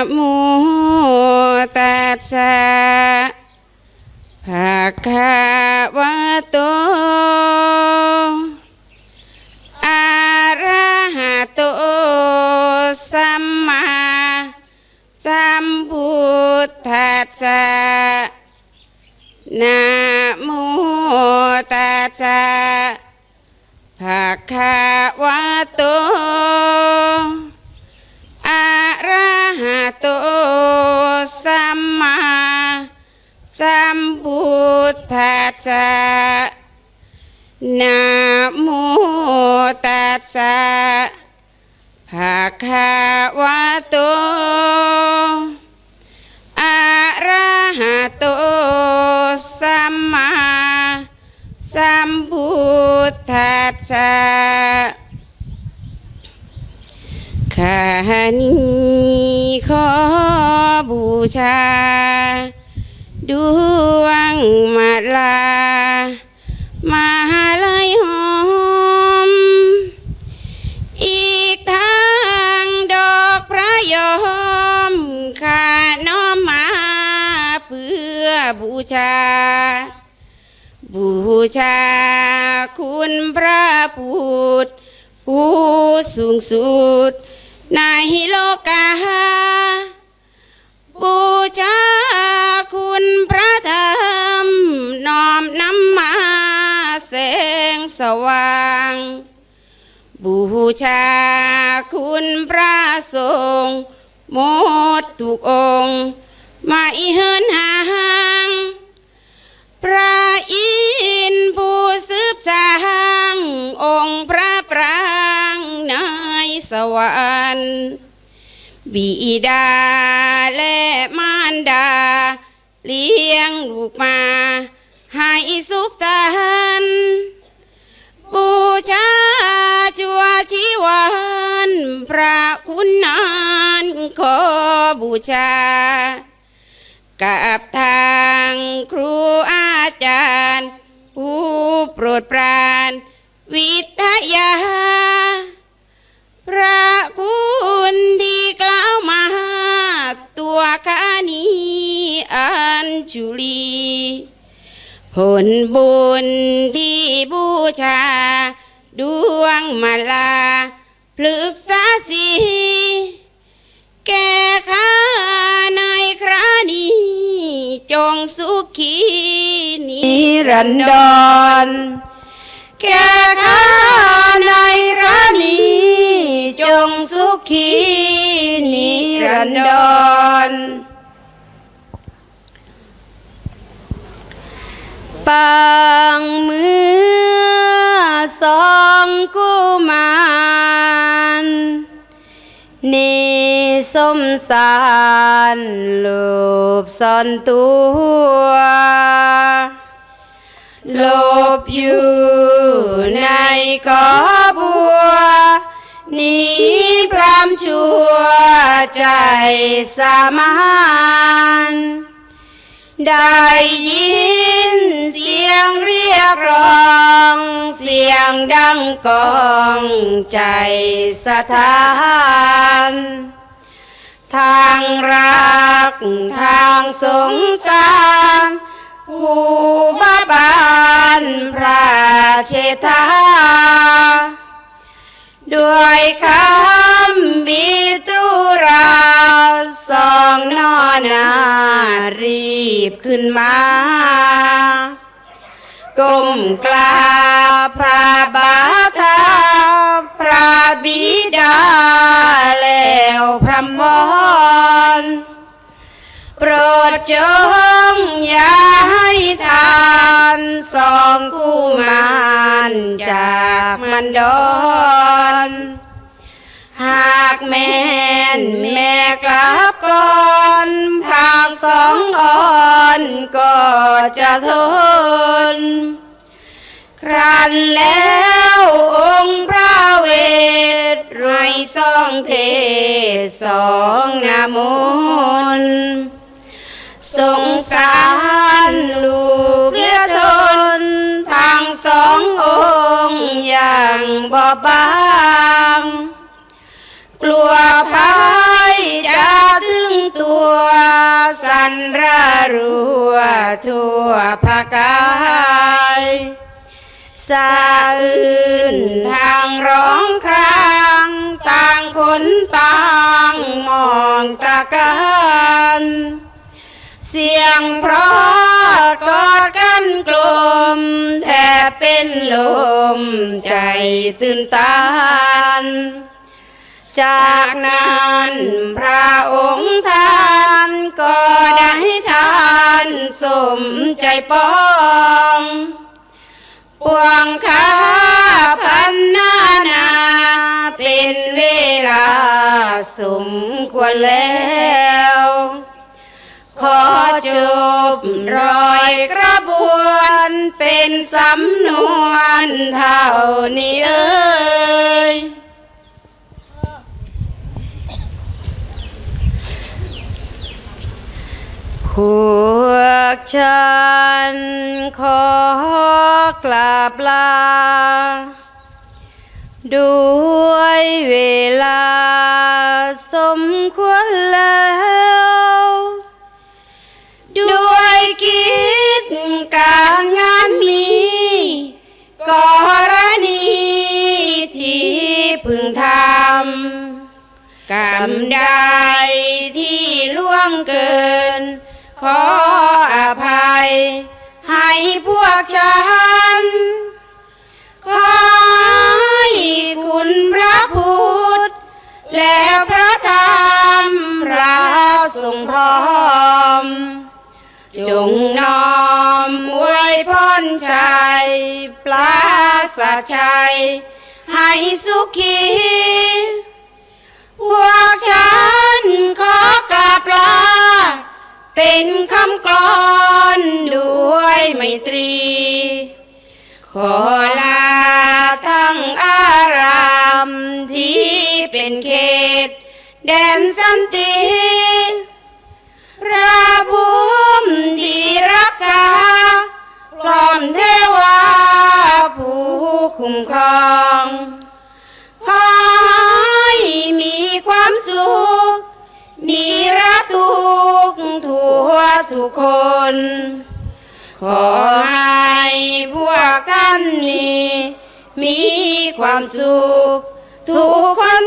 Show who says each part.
Speaker 1: นะโมตัสสะภะคะวะโตอะระหะโตสัมมาสัมพุทธัสสะ ข้านี้ขอบูชา ดวงมาลา มาลายหอม อีกทางดอกพระยอมข้าน้อมมาเพื่อบูชา บูชาคุณพระพุทธผู้สูงสุด ในโลกาบูชาคุณพระธรรมน้อมนำมาแสงสว่าง บูชาคุณพระสงฆ์หมดทุกองค์ มาอีเฮินหางพระอินทร์ผู้สืบสางองค์พระ สวรรค์บิดาและมารดา เลี้ยงลูกมาให้สุขสันต์บูชาชัวชีวันพระคุณนานขอบูชา กับทางครูอาจารย์ ผู้โปรดปราน วิทยา พระคุณที่กล่าวมาตัวคานีอัญชุลีผลบุญที่บูชา ดวงมาลาพฤกษาสีแก่ข้าในครานี้จงสุขีนิรันดรแก่ข้าในครานี้ จงสุขีนิรันดร
Speaker 2: ปางเมื่อสองกุมารนิสมสารลูบซ่อนตัว
Speaker 1: หลบอยู่ในกอบัว นีพรามชั่วใจสามานได้ยินเสียงเรียกร้อง เสียงดังกองใจสะท้านทางรักทางสงสารผู้บ้าบานพระเชษฐา ด้วยคำบิตุราสองนอนารีบขึ้นมาก้มกราบพระบาทาพระบิดาแล้วพระมรโปรดจงอย่าให้ทานสองคู่มานจากมันดอน กแม่นแม่กลับก่อนทางสองอ่อนก็จะทน ครั้นแล้วองค์พระเวทไรสองเทศสองนามน์สงสารลูกเลือทนทางสององค์อย่างบอบบาง ตัวภัยจะถึงตัวสันระรัวทั่วภากายสาอื่นทางร้องครางต่างคนต่างมองตากันเสียงเพราะกอดกันกลมแทบเป็นลมใจตื่นตัน จากนั้นพระองค์ท่านก็ได้ทานสมใจปองปวงข้าพันนานา เป็นเวลาสมควรแล้ว ขอจบรอยกระบวนเป็นสำนวนเท่านี้เอ้ย
Speaker 2: พวกฉันขอกราบลา ด้วยเวลาสมควรแล้ว
Speaker 1: ด้วยกิจการงานมีกรณีที่พึงทำกรรมใดที่ล่วงเกิน ขออภัย ให้พวกฉัน ขอให้คุณพระพุทธ และพระธรรมราทรงพร้อม จงน้อมอวยพรชัยปราศชัย ให้สุขี เป็นคำกลอนด้วยไมตรี ขอลาทั้งอารามที่เป็นเขต แดนสันติพระภูมิที่รักษาพร้อมเทวาผู้คุ้มครอง ทุกคน ขอให้พวกท่านนี้ มีความสุข ทุกคน